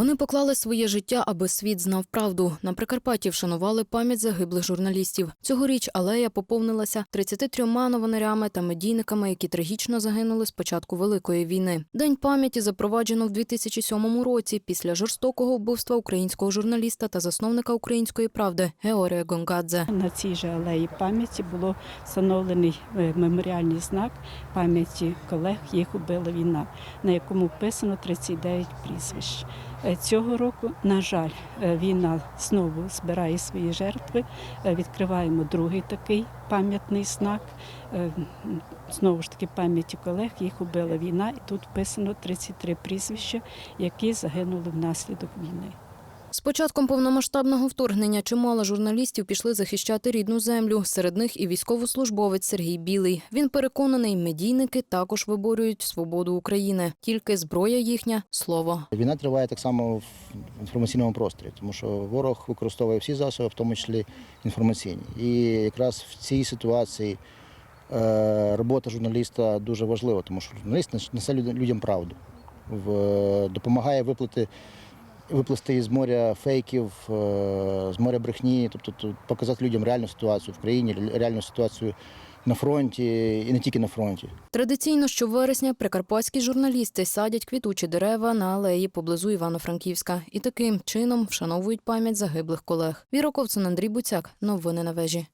Вони поклали своє життя, аби світ знав правду. На Прикарпатті вшанували пам'ять загиблих журналістів. Цьогоріч алея поповнилася 33 новинарями та медійниками, які трагічно загинули з початку Великої війни. День пам'яті запроваджено в 2007 році після жорстокого вбивства українського журналіста та засновника української правди Георгія Гонгадзе. На цій же алеї пам'яті було встановлений е, меморіальний знак пам'яті колег, їх убила війна, на якому вписано 39 прізвищ. Е, Цього року, на жаль, е, війна знову збирає свої жертви. Е, Відкриваємо другий такий пам'ятний знак. Знову ж таки, пам'яті колег, їх убила війна, і тут вписано 33 прізвища, які загинули внаслідок війни. З початком повномасштабного вторгнення чимало журналістів пішли захищати рідну землю. Серед них і військовослужбовець Сергій Білий. Він переконаний, медійники також виборюють свободу України. Тільки зброя їхня слово. Війна триває так само в інформаційному просторі, тому що ворог використовує всі засоби, в тому числі інформаційні. І якраз в цій ситуації е, робота журналіста дуже важлива, тому що журналіст несе люд- людям правду, допомагає виплати. Виплисти із моря фейків, е, з моря брехні, тобто показати людям реальну ситуацію в країні, реальну ситуацію на фронті і не тільки на фронті. Традиційно щовересня прикарпатські журналісти садять квітучі дерева на алеї поблизу Івано-Франківська і таким чином вшановують пам'ять загиблих колег. Віра Ковцун, Андрій Буцяк. Новини на вежі.